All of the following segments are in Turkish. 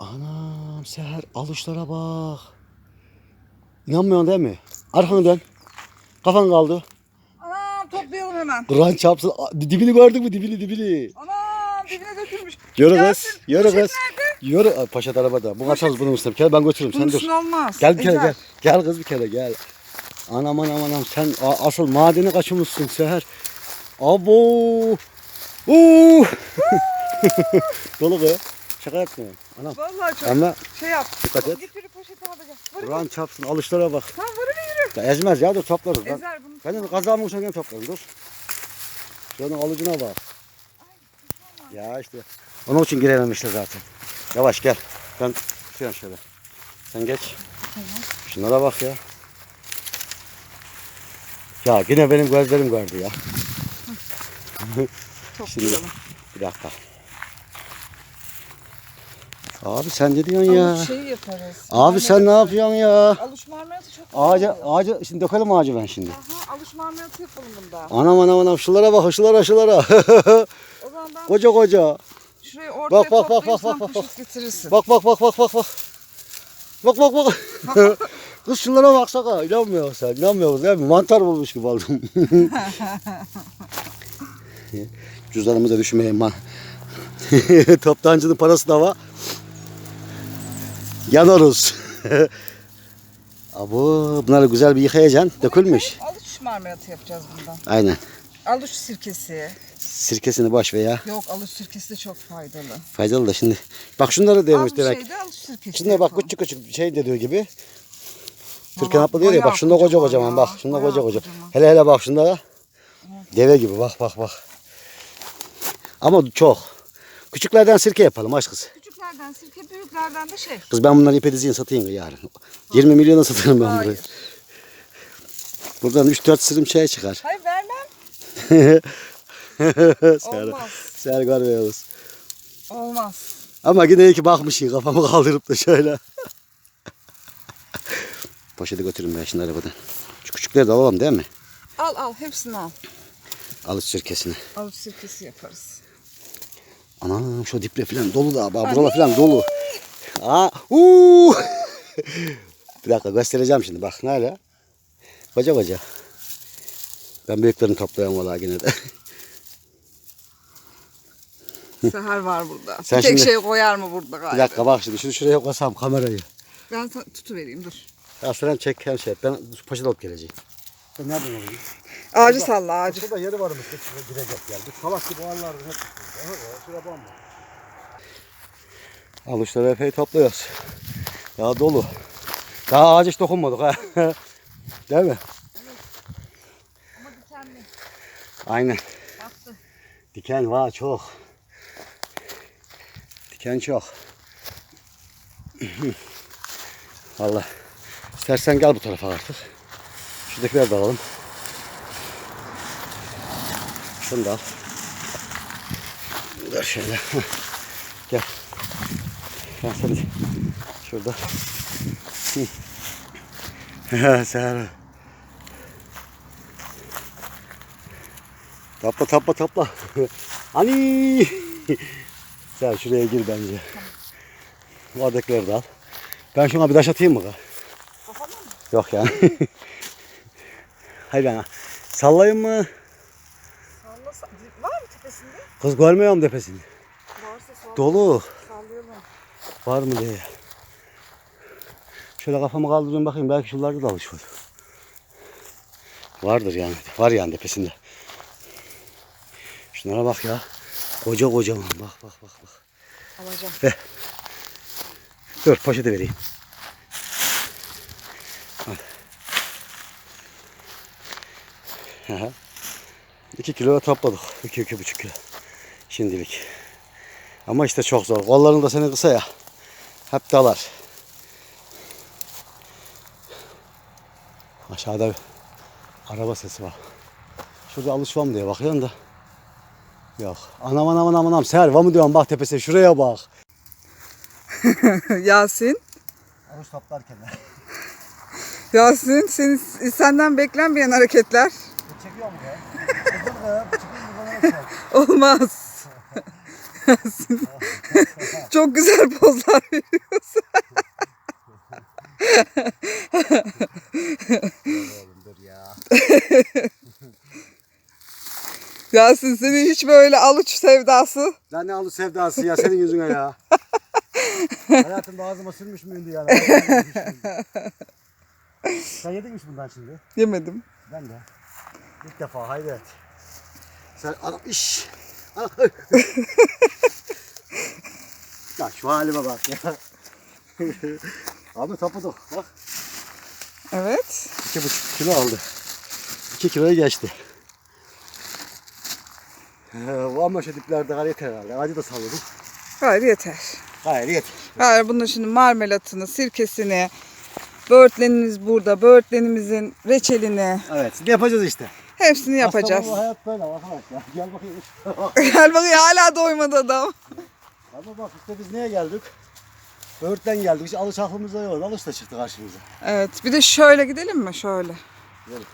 Anam Seher alışlara bak. İnanmıyorsun değil mi? Arkanı dön. Kafan kaldı. Anam toplayalım hemen. Kur'an çarpsın. Dibini gördün mü? Dibini dibini. Anam dibine dökülmüş. Yürü kız. Yasin, Yürü poşet kız. Yürü. Ay, Paşa arabada. Bu kaçarız bunu Mustafa. Gel ben götürürüm. Bunun Sen dur. üstüne olmaz. Gel bir kere gel. Gel kız bir kere gel. Anam anam anam sen a- asıl madeni kaçırmışsın Seher. Abo. Uuu. Dolu kız. Şaka yapmıyorum. Anam. Vallahi çok Ama şey yap. Dikkat et. Yürü poşeti al da gel. Vırı Kur'an çarpsın alışlara bak. Vırı bir yürü. Ya ezmez ya dur toplarız. Ben, Ezer bunu. ben de kazağımın uçarken toplarım dur. Şunun alıcına bak. Ya işte. Onun için girememişler zaten. Yavaş gel. Ben tutuyorum şöyle. Sen geç. Şunlara bak ya. Ya yine benim gözlerim gördü ya. Toplayalım. Bir dakika. Abi sen ne diyorsun ya? Şeyi yaparız. Abi sen ne yapıyorsun ya? Aluç marmelatı çok Ağaca, ağaca, şimdi dökelim ağacı ben şimdi. Aha aluç marmelatı yapalım bunda. Anam anam anam şulara bak şulara şulara. O zaman ben koca koca. şurayı ortaya Bak, bak, bak, bak, sen bak, poşet getirirsin. Bak bak bak bak bak bak. Bak bak bak. Kız şunlara baksana. İnanmıyor sen. İnanmıyor değil mi? Mantar bulmuş gibi oldum. Cüzdanımıza düşmeyin man. Toptancının parası da var. Yanarız. Abo bunları güzel bir yıkayacaksın. Dökülmüş. Aluç marmelatı yapacağız bundan. Aynen. Aluç sirkesi. Sirkesini boş ver ya. Yok aluç sirkesi de çok faydalı. Faydalı da şimdi. Bak şunları demiş demek. şeyde aluç sirkesi Şunlar bak küçük küçük şey dediği gibi. Türkan abla diyor ya bak şunda koca kocaman bak. Şunda koca koca. Hele hele bak şunlara. Deve gibi bak bak bak. Ama çok. Küçüklerden sirke yapalım aşk kız. Küçüklerden sirke, büyüklerden de şey. Kız ben bunları ipe dizeyim satayım yarın. 20 milyona satarım ben bunları. Hayır. Buradan 3-4 sırım şey çıkar. Hayır vermem. Ser, Olmaz. ser görmüyoruz. Olmaz. Ama yine iyi ki bakmışsın kafamı kaldırıp da şöyle. Poşeti götürün ben şimdi arabadan. Şu küçükleri de alalım değil mi? Al al hepsini al. Alış sirkesini. Aluç sirkesi yaparız. Anam şu diple falan dolu da buralar falan dolu. Aa, uuu. bir dakika göstereceğim şimdi bak nerede? Koca koca. Ben büyüklerini toplayayım valla yine de. Seher var burada. Sen bir tek şimdi- şey koyar mı burada bir galiba? dakika bak şimdi şunu şuraya koysam kamerayı. Ben sana tutuvereyim dur. Ya sen çek hem şey ben poşet alıp geleceğim. Ben nereden alayım? Ağacı salla ağacı. Şurada yeri varmış. Şurada girecek. Bu salak gibi hep Şurada bomba. Alışları epey topluyoruz. Ya dolu. Daha ağaca hiç dokunmadık ha. Değil mi? Ama dikenli. Aynen. Baktı. Diken var çok. Diken çok. Vallahi. İstersen gel bu tarafa artık. Şuradakileri de alalım. Şunu da al. Dur şöyle. Gel. Ben seni şurada. Seher. Topla topla topla. Hani. Sen şuraya gir bence. Oradakileri de al. Ben şuna bir taş atayım mı? Kafama mı? Yok yani. Hayır ben sallayayım mı? Salla, salla. Var mı tepesinde? Kız görmüyorum tepesini. Varsa salla. Dolu. Sallayalım. Var mı diye. Şöyle kafamı kaldırayım bakayım belki şuralarda da alış var. Vardır yani. Var yani tepesinde. Şunlara bak ya. Koca kocaman. Bak bak bak bak. Alacağım. Dur poşeti vereyim. 2 kilo topladık. 2-2,5 kilo. Şimdilik. Ama işte çok zor. Kolların da seni kısa ya. Hep dalar. Aşağıda araba sesi var. Şurada alışmam diye bakıyorsun da. Yok. Anam anam anam anam. Serva mı diyorsun bak tepesi şuraya bak. Yasin. Oruç toplarken. Yasin senin, senden beklenmeyen hareketler. Çekiyor mu ya? Olmaz. Çok güzel pozlar veriyorsun. Oğlum dur ya. Yasin senin hiç böyle aluç sevdası. Lan ne aldı sevdası ya senin yüzüne ya. Hayatımda ağzıma sürmüş müydü yani? Sen yedin mi bundan şimdi? Yemedim. Ben de. İlk defa hayret. Sen adam iş. Ya şu halime bak ya. Abi tapadık bak. Evet. İki buçuk kilo aldı. İki kiloyu geçti. Ee, ama şu diplerde gayet herhalde. Acı da salladım. Hayır yeter. Gayet yeter. Hayır bunun şimdi marmelatını, sirkesini, böğürtlenimiz burada, böğürtlenimizin reçelini Evet şimdi yapacağız işte. Hepsini yapacağız. Aslında bu hayat böyle arkadaş ya. Gel bakayım. Gel bakayım hala doymadı adam. Ama bak işte biz neye geldik? Böğürtlen geldik. Hiç alış aklımızda yok. Alış da çıktı karşımıza. Evet bir de şöyle gidelim mi? Şöyle. Gidelim.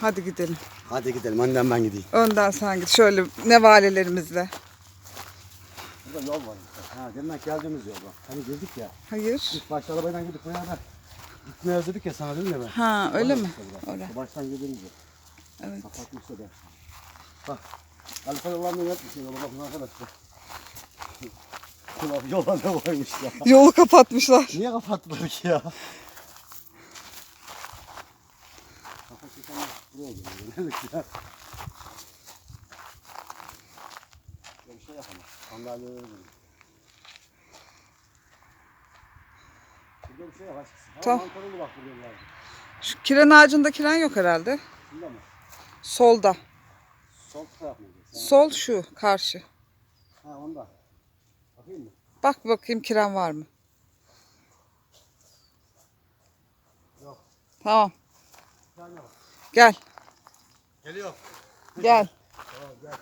Hadi gidelim. Hadi gidelim. Önden ben gideyim. Önden sen git. Şöyle nevalelerimizle. Burada yol var. Ha, demek geldiğimiz yol bak. Hani girdik ya. Hayır. İlk başta arabayla gidip buraya da gitmeye özledik ya sana ya ben. Ha öyle mi? Işte burası. Öyle. Baştan girdiğimiz yol. Evet. Kapatmışsa da. Bak. Alfa yollarını yapmış yola bakın arkadaşlar. Bak yola ne koymuş ya. Yolu kapatmışlar. Niye kapattılar ki ya? Kafa çekenler buraya geliyor. Şöyle bir şey yapalım. Sandalyeleri verelim. Burada bir şey yok aşkısı. Tamam. Tamam. Mantarolu bak buraya geldi. Şu kiren ağacında kiren yok herhalde. Şunda mı? Solda. Sol taraf mı? Sol şu karşı. Ha onda. Bakayım mı? Bak bakayım kiren var mı? Yok. Tamam. Tane var. Gel. Geliyor. Gel. Tamam gel.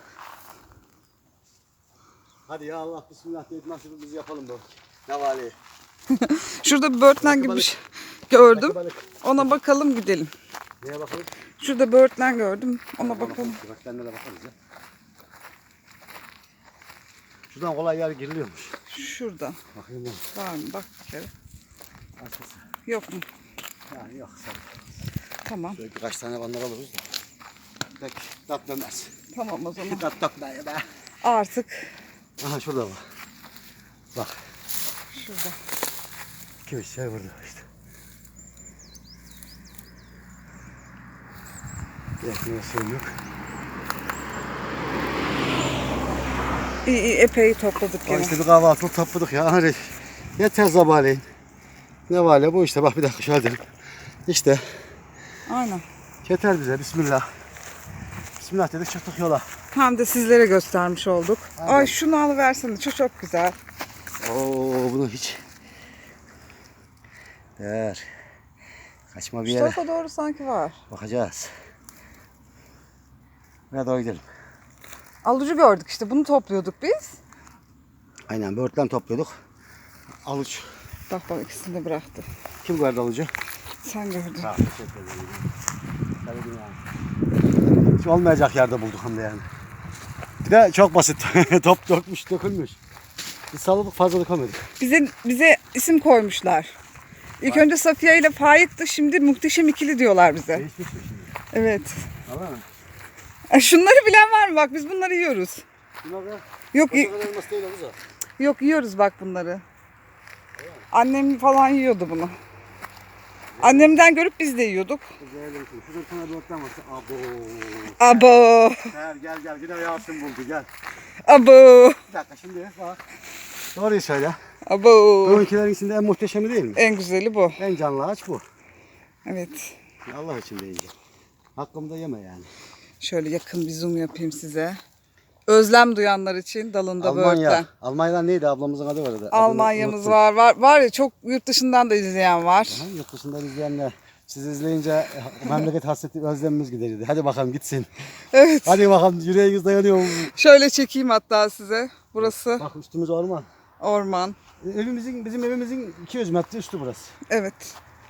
Hadi ya Allah bismillah deyip nasibimizi yapalım bu. Ne vali. Şurada bir böğürtlen gibi bir şey gördüm. Ona bakalım gidelim. Neye bakalım? Şurada böğürtlen gördüm. Ona bakalım. Böğürtlenlere bakarız ya. Şuradan kolay yer giriliyormuş. Şurada. Bakayım ben. Var mı? Bak bir kere. Arkası. Yok mu? Yani yok. Sen. Tamam. Şöyle birkaç tane banlar alırız da. Pek tat dönmez. Tamam o zaman. Tat dönmez be. Artık Aha şurada var. Bak. şurada. Üç şey burada işte. Suyum yok. İyi iyi epey topladık gene. işte bir kahvaltılık topladık ya. Hani yeter sabahleyin. Ne var ya bu işte bak bir dakika şöyle dedim. İşte Aynen. yeter bize bismillah. Bismillah dedik çıktık yola. Hem de sizlere göstermiş olduk. Aynen. Ay şunu alıversene. Çok çok güzel. Oo bunu hiç. Der. Kaçma bir Şu yere. tarafa doğru sanki var. Bakacağız. Buraya doğru gidelim. Alucu gördük işte. Bunu topluyorduk biz. Aynen böğürtlen topluyorduk. Aluç. Bak bak ikisini de bıraktı. Kim gördü alucu? Sen gördün. Sağ teşekkür ederim. Sevdim yani. Hiç olmayacak yerde bulduk hem de yani. Bir de çok basit. Top dökmüş, dökülmüş. Biz salladık fazla dökemedik. Bize bize isim koymuşlar. İlk önce Safiye ile Faik'ti. Şimdi muhteşem ikili diyorlar bize. Değişmiş mi şimdi? Evet. Mı? E, Şunları bilen var mı? Bak biz bunları yiyoruz. Bunlar da Yok y- portakal elması değil o yok yiyoruz bak bunları. Annem falan yiyordu bunu. Annemden görüp biz de yiyorduk. Şurada bir tane böğürtlen var. Abo. Abo, Gel gel gel. Yine Yasin buldu gel. abo, Bir dakika şimdi bak. Doğruyu söyle. abo. Bununkilerin içinde en muhteşemi değil mi? En güzeli bu. En canlı ağaç bu. Evet. Allah için deyince. Hakkımda yeme yani. Şöyle yakın bir zoom yapayım size. Özlem duyanlar için dalında Almanya. böğürtlen. Almanya'dan neydi ablamızın adı vardı. Adını Almanya'mız unuttum. var. var. Var ya çok yurt dışından da izleyen var. Aha, Yurt dışından izleyenler. Siz izleyince e, memleket hasreti özlemimiz giderdi. Hadi bakalım gitsin. Evet. Hadi bakalım yüreğiniz dayanıyor mu? Şöyle çekeyim hatta size. Burası Bak üstümüz orman. orman. E, Evimizin, bizim evimizin 200 metre üstü burası. Evet.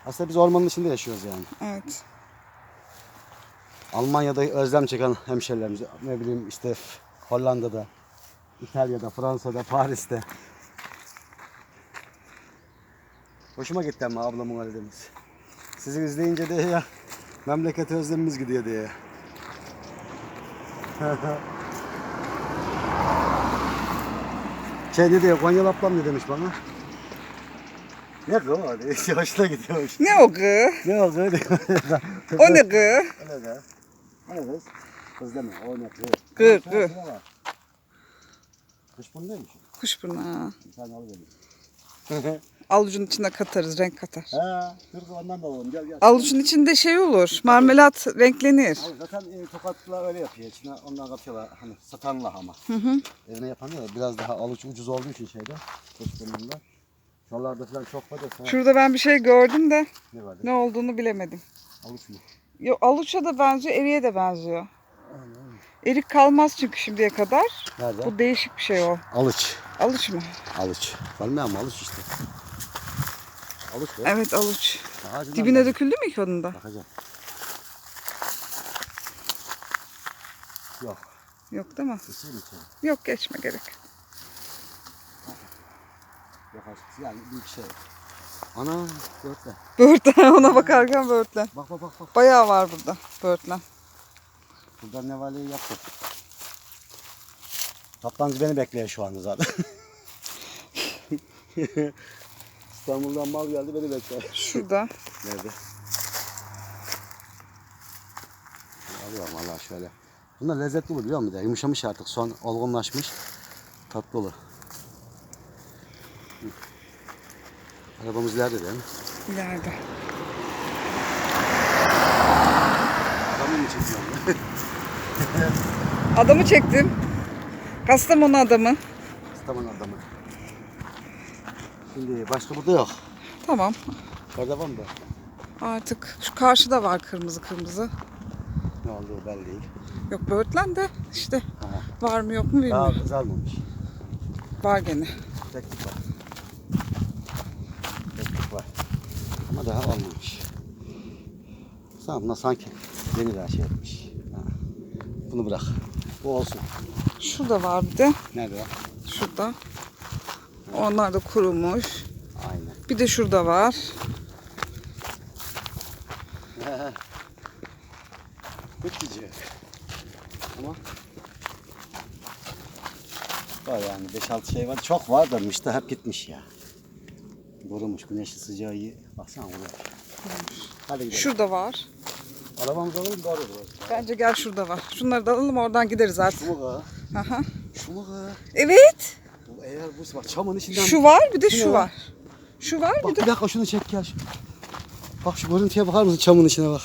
Aslında biz ormanın içinde yaşıyoruz yani. Evet. Almanya'da özlem çeken hemşerilerimiz. Ne bileyim işte Hollanda'da. İtalya'da, Fransa'da, Paris'te. Hoşuma gitti ama ablamın Karadeniz. Sizi izleyince de ya memleketi özlemimiz gidiyor diye. şey ne diyor, Konyalı ablam ne demiş bana? Ne kız o? Hoşuna gidiyormuş. Ne o gı? Ne o kız? O ne gı? O ne kız? Ne kız? Kız deme, o ne kız? Kız, şuna bak. Kış bunu neymiş? Kuşburnu ha. Bir tane alıvereyim. Avucun içine katarız, renk katar. He, dur ondan da alalım. Gel gel. Avucun içinde şey olur, marmelat renklenir. Abi zaten e, tokatlılar öyle yapıyor. İçine ondan katıyorlar. Hani satanla ama. Hı hı. Evine yapanlar da biraz daha alıç ucuz olduğu için şeyde. Kuşburnu'nda. Şuralarda falan çok var da. Şurada ben bir şey gördüm de Ne vardı? ne olduğunu bilemedim. Alıç mı? Yo, aluça da benziyor, eriye de benziyor. Erik kalmaz çünkü şimdiye kadar. Nerede? Bu değişik bir şey o. Alıç. Aluç mu? Alıç. Kalmıyor ama alıç işte. Alıç be. Evet aluç. Ağacından Dibine bak. döküldü mü ki onun da? Bakacağım. Yok. Yok değil mi? Isırın içeri. Yok geçme gerek. Yok aşkım. Yani büyük şey. Ana. Dörtle. Böğürtlen ona bakarken böğürtlen. Bak bak bak bak. Bayağı var burada böğürtlen. Buradan nevaleyi yaptık. Toptancı beni bekliyor şu anda zaten. İstanbul'dan mal geldi beni bekliyor. Şurada. Nerede? Alıyorum valla şöyle. Bunlar lezzetli olur biliyor musun? Yumuşamış artık son olgunlaşmış. Tatlı olur. Arabamız ileride değil mi? İleride. Adamı mı çekiyorum? Adamı çektim. Kastamonu adamı. Tamam adamı. Şimdi başka burada yok. Tamam. Orada var mı? Artık şu karşıda var kırmızı kırmızı. Ne oldu belli değil. Yok böğürtlen de işte Aha. var mı yok mu Daha bilmiyorum. kızarmamış. Var gene. Teknik var. Teknik var. Ama daha olmamış. Sanma sanki yeni daha şey etmiş. Ha. Bunu bırak. Bu olsun. Şurada var bir de. Nerede? Şurada. Onlar da kurumuş. Aynen. Bir de şurada var. Bitkici. Ama var yani 5-6 şey var. Çok var da işte hep gitmiş ya. Kurumuş. Güneşli sıcağı iyi. Baksana kurumuş. Hadi gidelim. Şurada var. Arabamızı alalım doğru doğru. Bence gel şurada var. Şunları da alalım oradan gideriz artık. Şu mu kız? Aha. Şu mu? Evet. Bu eğer bu bak çamın içinden... Şu var bir de Şu ne? var. Şu var Bak bir bir de. dakika şunu çek gel. Bak şu görüntüye bakar mısın çamın içine bak.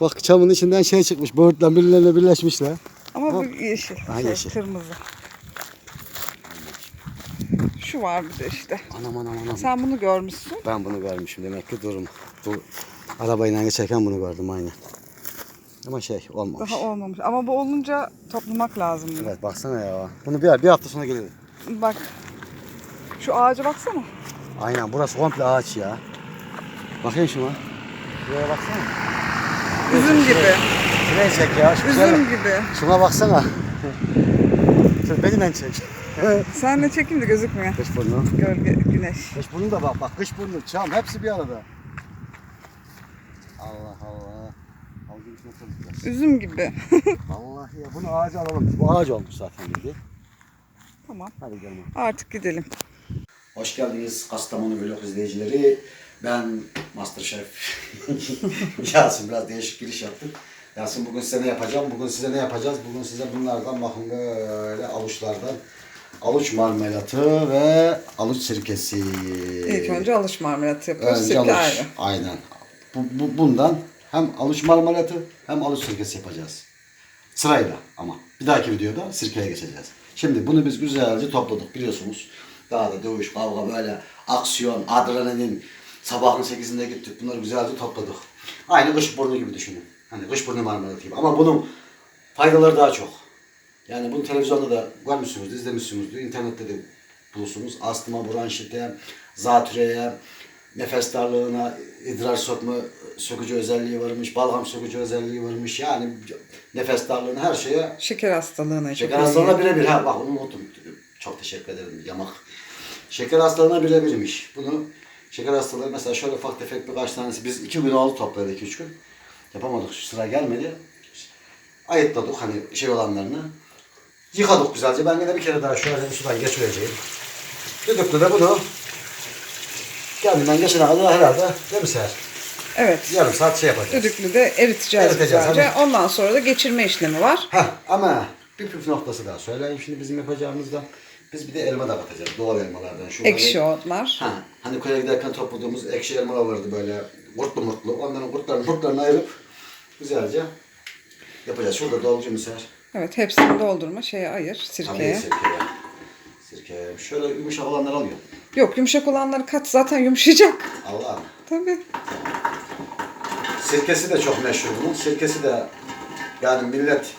Bak çamın içinden şey çıkmış. Böğürtlen birbirlerine birleşmişler. Ama bu bu- yeşil. Ha, şey, yeşil. Kırmızı. Şu var bir de işte. Anam anam anam. Sen bunu görmüşsün. Ben bunu görmüşüm demek ki durum. Bu arabayla geçerken bunu gördüm aynen. Ama şey olmamış. Daha olmamış. Ama bu olunca toplamak lazım. bunu. Evet baksana ya. Bunu bir, bir hafta sonra gelir. Bak. Şu ağaca baksana. Aynen burası komple ağaç ya. Bakayım şuna. Buraya baksana. Üzüm gibi. Şuraya çek ya. Şu Üzüm gibi. Şuna baksana. Şöyle benimle çek. Sen de çekeyim de gözükmüyor. Kış burnu. Gölge, güneş. Kış burnu da bak bak kış burnu, çam hepsi bir arada. Allah Allah. Üzüm gibi. Vallahi ya bunu ağaca alalım. Bu ağaç olmuş zaten dedi. tamam. Hadi gidelim. Artık gidelim. Hoş geldiniz Kastamonu vlog izleyicileri. Ben Masterchef Yasin biraz değişik giriş yaptık. Yasin bugün size ne yapacağım? Bugün size ne yapacağız? Bugün size bunlardan bakın böyle avuçlardan aluç marmelatı ve aluç sirkesi. İlk önce alış marmelatı yapıyoruz. Önce Sirke aluç. ayrı. Aynen. Bu, bu- bundan hem aluç marmelatı hem aluç sirkesi yapacağız. Sırayla ama. Bir dahaki videoda sirkeye geçeceğiz. Şimdi bunu biz güzelce topladık biliyorsunuz. Daha da dövüş, kavga böyle aksiyon, adrenalin. Sabahın 8'inde gittik. Bunları güzelce topladık. Aynı kışburnu gibi düşünün. Hani kışburnu marmelatı gibi. Ama bunun faydaları daha çok. Yani bunu televizyonda da görmüşsünüzdür, izlemişsinizdir. internette de bulursunuz. Astıma, bronşite, zatürreye, nefes darlığına idrar sokma sökücü özelliği varmış, balgam sökücü özelliği varmış. Yani nefes darlığına her şeye Şeker hastalığına Şeker hastalığına birebir. Ha bak onu unuttum. Çok teşekkür ederim yamak. Şeker hastalığına birebirmiş. Bunu şeker hastalığı mesela şöyle ufak tefek birkaç tanesi biz iki gün oldu topladık iki üç gün. Yapamadık sıra gelmedi. Ayıtladık hani şey olanlarını. Yıkadık güzelce. Ben yine bir kere daha şöyle sudan geçireceğim. Düdüklü de bunu kendinden geçene kadar herhalde değil mi Seher? Evet. Yarım saat şey yapacağız. Düdüklü de eriteceğiz, Eriteceğiz, güzelce. hani. Ondan sonra da geçirme işlemi var. Heh, ama bir püf noktası daha söyleyeyim şimdi bizim yapacağımızda. Biz bir de elma da katacağız. Doğal elmalardan. Şu Ekşi hani- otlar. Ha, hani köye giderken topladığımız ekşi elmalar vardı böyle kurtlu murtlu. Onların kurtlarını kurtlarını ayırıp güzelce yapacağız. Şurada dolcu misal. Evet hepsini doldurma şeye ayır Tabii sirkeye. sirkeye. Sirkeye. Şöyle yumuşak olanları alıyor. Yok yumuşak olanları kat zaten yumuşayacak. Allah. Tabii. Sirkesi de çok meşhur bunun. Sirkesi de yani millet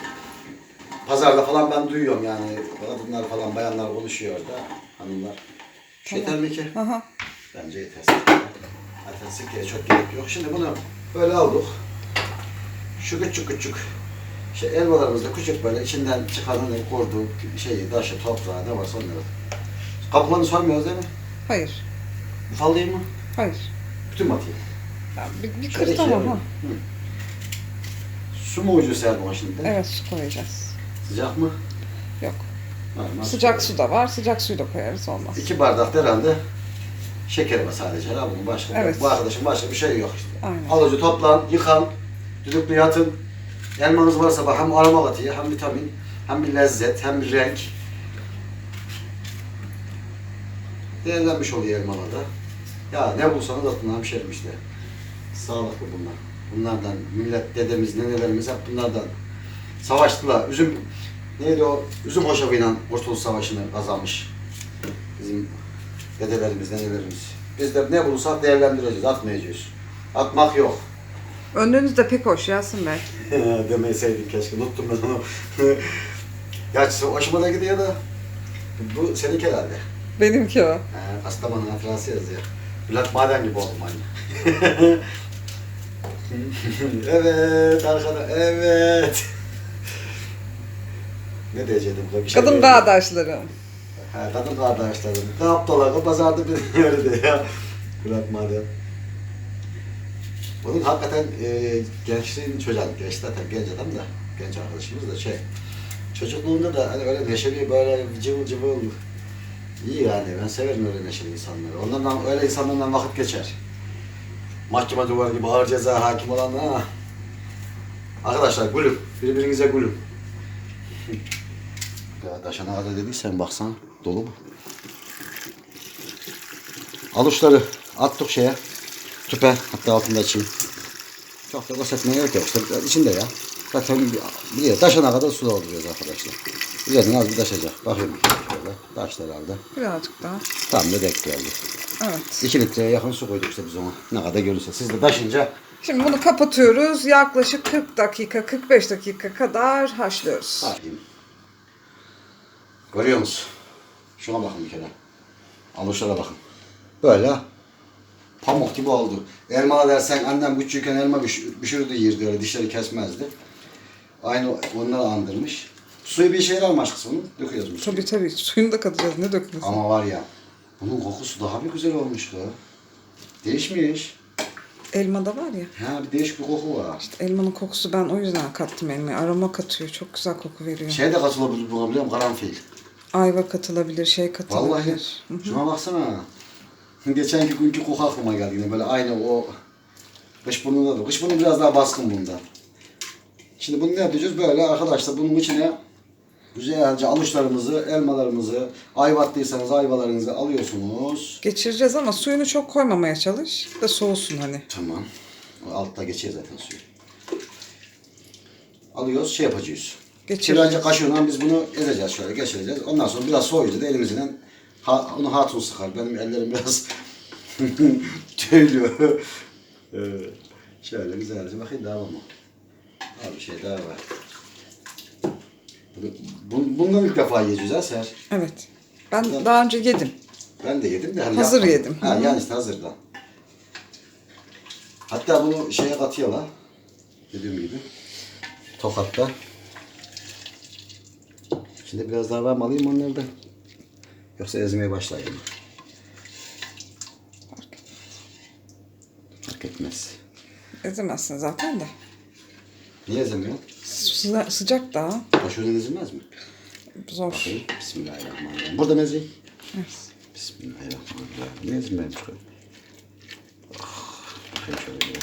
pazarda falan ben duyuyorum yani kadınlar falan bayanlar konuşuyor orada hanımlar. Şu yeter mi ki? Aha. Bence yeter. Zaten sirkeye çok gerek yok. Şimdi bunu böyle aldık. Şu küçük küçük şey elmalarımızda küçük böyle içinden çıkan hani kurdu şeyi, taşı, toprağı ne varsa onları. Kabuklarını soymuyoruz değil mi? Hayır. Ufallayayım mı? Hayır. Bütün mü atayım? Ya bir, bir Şöyle kır tamam ha. Su mu ucu Serkan şimdi? Evet su koyacağız. Sıcak mı? Yok. Normal Sıcak su. da var. Sıcak suyu da koyarız olmaz. İki bardak da herhalde şekeri var sadece. Ha bunun başka Evet. bu arkadaşın başka bir şey yok işte. Aynen. Alıcı toplan, yıkan, düdüklü yatın. Elmanız varsa bak hem aroma katıyor, hem vitamin, hem bir lezzet, hem bir renk. Değerlenmiş oluyor elmalarda. Ya ne bulsanız atın hemşerim işte. Sağlıklı bunlar. Bunlardan millet, dedemiz, nenelerimiz hep bunlardan savaştılar. Üzüm, neydi o? Üzüm hoşafıyla Kurtuluş Savaşı'nı kazanmış. Bizim dedelerimiz, nenelerimiz. Biz de ne bulursak değerlendireceğiz, atmayacağız. Atmak yok. Önlüğünüz de pek hoş Yasin Bey. Demeseydim keşke, unuttum ben onu. Gerçi hoşuma da gidiyor da. Bu seninki herhalde. Benimki o. Ha, Kastamonu hatırası yazıyor. Bülent Maden gibi oldum hani. evet arkadaşlar, evet. ne diyecektim? Bir şey Kadın dağdaşlarım. Ha, kadın kardeşlerim. Ne yaptılar? O pazarda bir öyle ya. Bülent Maden. Bunun hakikaten e, gençliğin çocuğu, genç zaten genç adam da, genç arkadaşımız da şey, çocukluğunda da hani öyle neşeli, böyle cıvıl cıvıl, iyi yani. Ben severim öyle neşeli insanları. Onlardan, öyle insanlarla vakit geçer. Mahkeme duvarı gibi ağır ceza hakim olan ha. Arkadaşlar gülüm, birbirinize gülüm. Ya taşana kadar dediysen baksana, dolu mu? Aluçları attık şeye, tüpe, hatta altında açayım. Çok da bahsetmeye gerek yok. İşte içinde ya. Zaten bir, bir taşana kadar su dolduruyoruz arkadaşlar. Üzerine az bir taşacak. Bakayım şöyle. Taşlar aldı. Birazcık daha. Tam da denk geldi. Evet. 2 litreye yakın su koyduk işte biz ona. Ne kadar görürse. Siz de taşınca Şimdi bunu kapatıyoruz. Yaklaşık 40 dakika, 45 dakika kadar haşlıyoruz. bakayım. Görüyor musun? Şuna bakın bir kere. Alışlara bakın. Böyle pamuk gibi oldu. Elma dersen annem küçükken elma pişirirdi yirdi öyle dişleri kesmezdi. Aynı onları andırmış. Suyu bir işe yarar bunun? Döküyoruz mu suyu? Tabii tabii. Suyunu da katacağız. Ne dökülürsün? Ama var ya bunun kokusu daha bir güzel olmuş bu. Değişmiş. Elmada var ya. Ha bir değişik bir koku var. İşte elmanın kokusu ben o yüzden kattım elmaya. Aroma katıyor. Çok güzel koku veriyor. Şey de katılabilir buna biliyor musun? Karanfil. Ayva katılabilir, şey Vallahi katılabilir. Hı. şuna baksana. Geçenki günkü koku aklıma geldi yine böyle aynı o kış burnunda da. Kış burnu biraz daha baskın bunda. Şimdi bunu ne yapacağız? Böyle arkadaşlar bunun içine güzelce aluçlarımızı, elmalarımızı, ayva attıysanız ayvalarınızı alıyorsunuz. Geçireceğiz ama suyunu çok koymamaya çalış. Da soğusun hani. Tamam. Altta geçiyor zaten suyu. Alıyoruz, şey yapacağız. Geçireceğiz. Birazcık kaşığından biz bunu ezeceğiz şöyle, geçireceğiz. Ondan sonra biraz soğuyunca da elimizle ha, onu hatun sıkar. Benim ellerim biraz tüylüyor. Ee, şöyle güzelce bakayım daha var mı? Abi bir şey daha var. Bu- Bundan ilk defa yiyeceğiz ha Ser. Evet. Ben daha önce yedim. Ben de yedim de. Hani Hazır yapmadım. yedim. Ha, yani işte hazırdan. Hatta bunu şeye katıyorlar. Dediğim gibi. Tokat'ta. Şimdi biraz daha var mı alayım onlardan? Yoksa ezmeye başlayayım. Fark etmez. Ezemezsin zaten de. Niye ezemiyorsun? Sıca- sıcak daha. Başörden ezilmez mi? Zor. Bakayım. Bismillahirrahmanirrahim. Burada mı ezeyim? Evet. Bismillahirrahmanirrahim. Ne ezilmemiş koy. Ah, bakayım şöyle bir.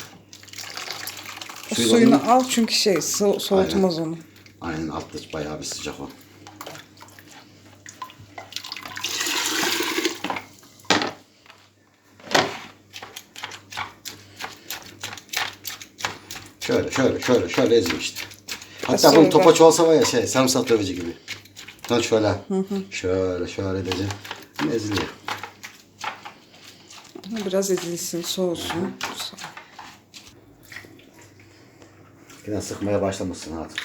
O Suyu suyunu al çünkü şey so- soğutmaz onu. Aynen altta bayağı bir sıcak o. Şöyle şöyle şöyle şöyle ezim işte. Hatta bunun topaç olsa var ya şey sarımsak döveci gibi. Lan şöyle. Şöyle şöyle edeceğim. Eziliyor. Biraz ezilsin, soğusun. Yine sıkmaya başlamışsın artık.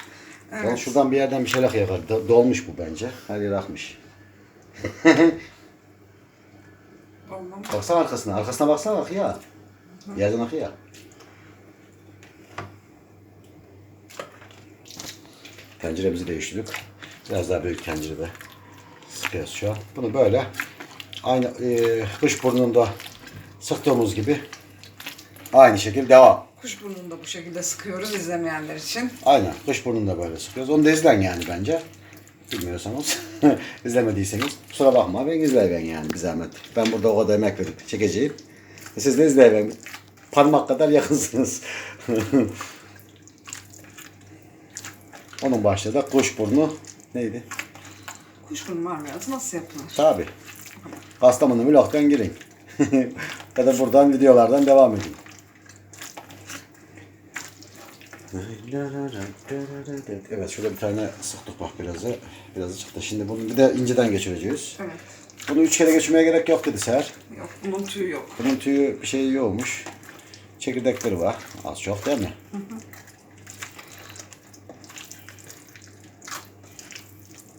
Evet. Ben şuradan bir yerden bir şeyler yakar. Do- Dolmuş bu bence. Her yer akmış. Olmam. Baksana arkasına. Arkasına baksana bak ya. Yerden akıyor Tenceremizi değiştirdik. Biraz daha büyük tencerede sıkıyoruz şu an. Bunu böyle aynı e, kış burnunda sıktığımız gibi aynı şekilde devam. Kuş burnunu da bu şekilde sıkıyoruz izlemeyenler için. Aynen. Kış burnunda böyle sıkıyoruz. Onu da izlen yani bence. Bilmiyorsanız. izlemediyseniz kusura bakma. Ben izleyin yani bir zahmet. Ben burada o kadar emek verip çekeceğim. Siz de izleyin. Parmak kadar yakınsınız. Onun başlığı da kuş burnu neydi? Kuş burnu marmelatı nasıl yapılır? Tabi. Kastamonu vlog'dan girin. ya da buradan videolardan devam edin. Evet şurada bir tane sıktık bak birazı. Birazı çıktı. Şimdi bunu bir de inceden geçireceğiz. Evet. Bunu üç kere geçirmeye gerek yok dedi Seher. Yok bunun tüyü yok. Bunun tüyü bir şey yokmuş. Çekirdekleri var. Az çok değil mi?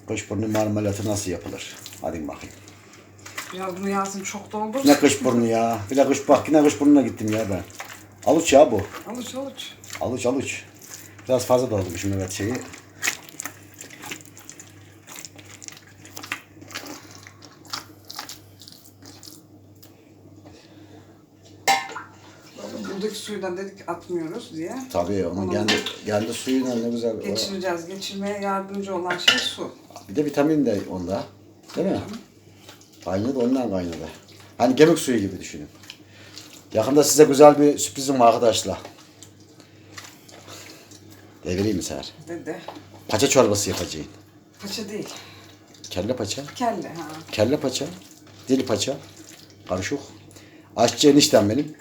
Kuşburnu marmelatı nasıl yapılır? Hadi bakayım. Biraz bunu yazın çok doldur. Ne kuşburnu ya. Bir de kuş bak yine kuşburnuna gittim ya ben. Aluç ya bu. Alıç alıç. Aluç aluç. Biraz fazla doldurmuşum evet şeyi. Buradaki suydan dedik atmıyoruz diye. Tabii onun kendi, kendi suyuyla ne güzel. o- Geçireceğiz. Geçirmeye yardımcı olan şey su. Bir de vitamin de onda. Değil mi? Kaynadı ondan kaynadı. Hani kemik suyu gibi düşünün. Yakında size güzel bir sürprizim var arkadaşlar. Devireyim mi Seher? Dede. Paça çorbası yapacağım. Paça değil. Kelle paça. Kelle ha. Kelle paça. Dili paça. Karışık. Aşçı eniştem benim.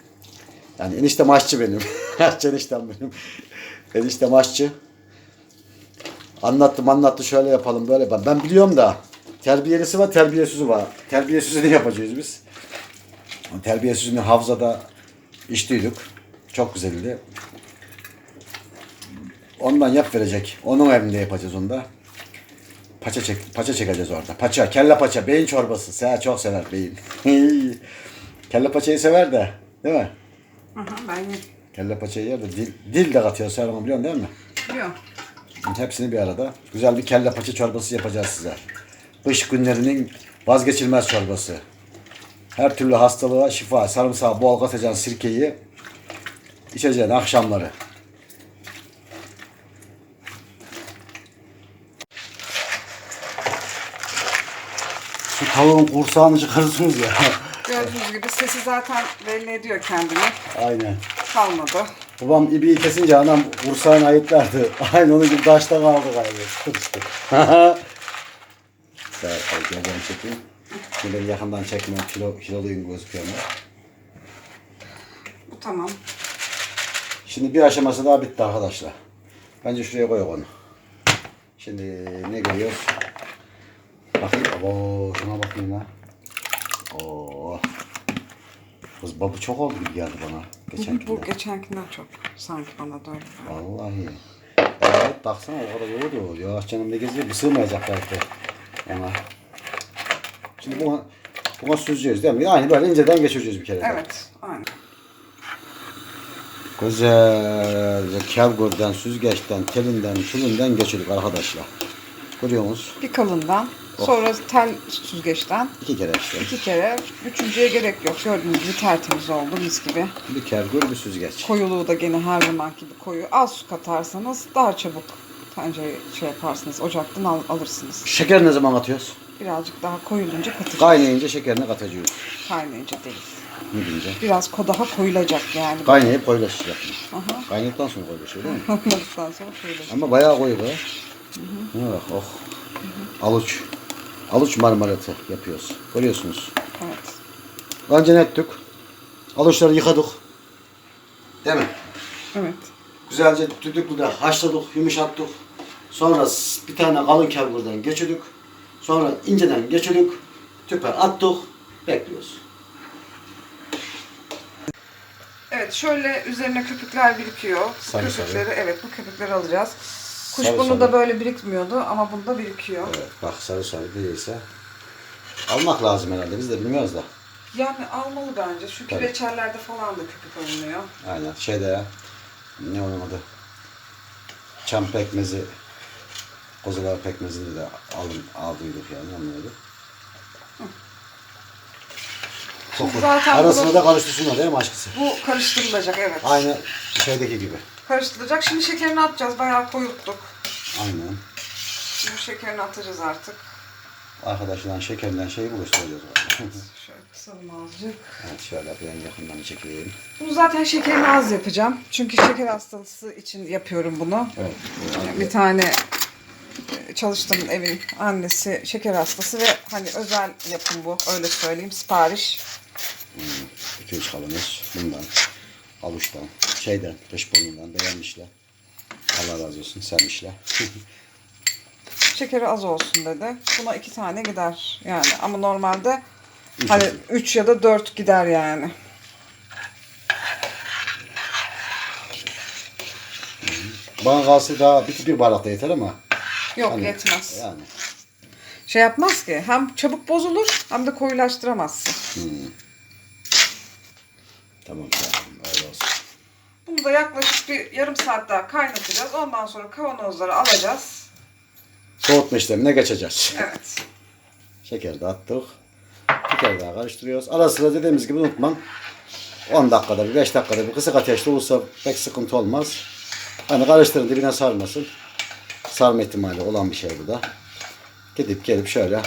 Yani eniştem aşçı benim. aşçı eniştem benim. Eniştem aşçı. Anlattım anlattı şöyle yapalım böyle yapalım. Ben biliyorum da terbiyelisi var terbiyesizi var. Terbiyesizini yapacağız biz. Terbiyesizini Havza'da içtiydik. Çok güzeldi. Ondan yap verecek. Onun evinde yapacağız onda. Paça çek, paça çekeceğiz orada. Paça, kelle paça, beyin çorbası. Seher çok sever beyin. kelle paçayı sever de, değil mi? Hı hı, ben Kelle paçayı yer de dil, dil de katıyor Seher onu biliyorsun değil mi? biliyorum. Hepsini bir arada. Güzel bir kelle paça çorbası yapacağız size. Kış günlerinin vazgeçilmez çorbası. Her türlü hastalığa şifa. Sarımsağı bol katacaksın sirkeyi. içeceksin akşamları. Şu tavuğun kursağını çıkarırsınız ya. Gördüğünüz gibi sesi zaten belli ediyor kendini. Aynen. Kalmadı. Babam ibiyi kesince anam kursağını ayıtlardı. Aynı onun gibi taşta kaldı galiba. Sağ ol, gözlerimi çekeyim. Bir yakından çekme, kilo, kiloluyum gözüküyor. Bu tamam. Şimdi bir aşaması daha bitti arkadaşlar. Bence şuraya koyalım onu. Şimdi ne görüyoruz? Bakayım. Abo, şuna bakayım lan. Oo. Kız babu çok oldu gibi geldi bana. Geçen Bu geçenkinden çok sanki bana da öyle. Vallahi. Evet baksana o kadar yoğurdu. Yavaş canım ne geziyor? Bir sığmayacak belki. Ama. Şimdi buna, buna süzeceğiz değil mi? Yani böyle inceden geçireceğiz bir kere. Evet, aynen. Güzelce kevgurdan, süzgeçten, telinden, tülünden geçirdik arkadaşlar. Görüyor musunuz? Bir kalından. Sonra tel süzgeçten. İki kere işte. iki kere. Üçüncüye gerek yok. Gördüğünüz gibi tertemiz oldu mis gibi. Bir kevgur, bir süzgeç. Koyuluğu da gene her zaman gibi koyu. Az su katarsanız daha çabuk tencereye şey yaparsınız. Ocaktan al- alırsınız. Şeker ne zaman atıyoruz? Birazcık daha koyulunca katacağız. Kaynayınca şekerini katacağız. Kaynayınca değil. Ne diyince? Biraz ko daha koyulacak yani. Kaynayıp koyulaşacak. Aha. Kaynadıktan sonra koyulaşıyor değil mi? Ondan sonra koyulacak. Ama bayağı koyu be. Ne bak oh. Aluç. Aluç marmaratı yapıyoruz. Görüyorsunuz. Evet. Önce ne ettik? Aluçları yıkadık. Değil mi? Evet. Güzelce düdüklüde haşladık, yumuşattık. Sonra bir tane kalın kevgurdan geçirdik. Sonra inceden geçirdik. Tüpe attık. Bekliyoruz. Evet şöyle üzerine köpükler birikiyor. Sarı sarı. köpükleri evet bu köpükleri alacağız. Kuşburnu sarı. da böyle birikmiyordu ama bunda birikiyor. Evet bak sarı sarı değilse almak lazım herhalde. Biz de bilmiyoruz da. Yani almalı bence. Çünkü Tabii. reçellerde falan da köpük alınıyor. Aynen şeyde ya. Ne onun adı? Çam pekmezi Kozalar pekmezini de alın, aldıydık yani anlıyordu. Koku. Zaten Arasına bunu- da karıştırsınlar değil mi aşkısı? Bu karıştırılacak evet. Aynı şeydeki gibi. Karıştırılacak. Şimdi şekerini atacağız. Bayağı koyuttuk. Aynen. Şimdi şekerini atacağız artık. Arkadaşlar şekerden şeyi buluşturacağız. Şöyle kısalım azıcık. evet şöyle bir yakından çekeyim. Bunu zaten şekerini az yapacağım. Çünkü şeker hastalığı için yapıyorum bunu. Evet. Bir tane e, çalıştığım evin annesi şeker hastası ve hani özel yapım bu. Öyle söyleyeyim. Sipariş. 2-3 kavanoz bundan. Aluçtan, şeyden, kışburnundan beğenmişler. Allah razı olsun sevmişler. Şekeri az olsun dedi. Buna iki tane gider yani. Ama normalde Üç hani olsun. üç ya da dört gider yani. Bana kalsa daha bir, bir bardak da yeter ama. Yok hani, yetmez. Yani. Şey yapmaz ki. Hem çabuk bozulur hem de koyulaştıramazsın. Tamam tamam olsun. Da yaklaşık bir yarım saat daha kaynatacağız. Ondan sonra kavanozları alacağız. Soğutma işlemine geçeceğiz. Evet. Şekeri de attık. Bir kere daha karıştırıyoruz. Ara sıra dediğimiz gibi unutmam. 10 dakikada bir 5 dakikada bir kısık ateşte olursa pek sıkıntı olmaz. Hani karıştırın dibine sarmasın. Sarma ihtimali olan bir şey bu da. Gidip gelip şöyle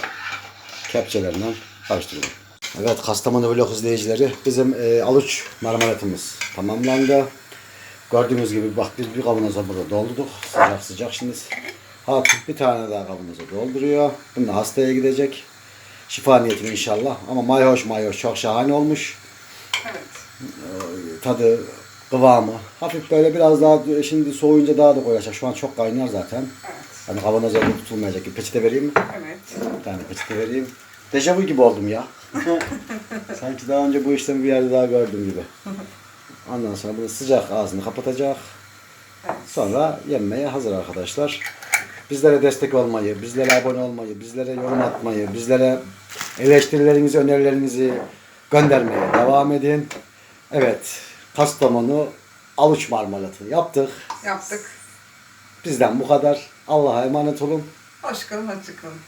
kepçelerle karıştırıyorum. Evet Kastamonu vlog izleyicileri bizim e, aluç marmaratımız tamamlandı. Gördüğünüz gibi bak biz bir kavanoza burada doldurduk. Sıcak sıcak şimdi. Hatun bir tane daha kavanoza dolduruyor. Bunu hastaya gidecek. Şifa niyetine inşallah. Ama mayhoş mayhoş çok şahane olmuş. Evet. Tadı, kıvamı. Hafif böyle biraz daha şimdi soğuyunca daha da koyacak. Şu an çok kaynar zaten. Evet. Hani kavanoz elde tutulmayacak. Peçete vereyim mi? Evet. Bir tane peçete vereyim. Dejavu gibi oldum ya. Sanki daha önce bu işlemi bir yerde daha gördüm gibi. Ondan sonra bunu sıcak ağzını kapatacak. Sonra yenmeye hazır arkadaşlar. Bizlere destek olmayı, bizlere abone olmayı, bizlere yorum atmayı, bizlere eleştirilerinizi, önerilerinizi göndermeye devam edin. Evet, Kastamonu aluç marmalatı yaptık. Yaptık. Bizden bu kadar. Allah'a emanet olun. Hoş kalın, hoşça kalın.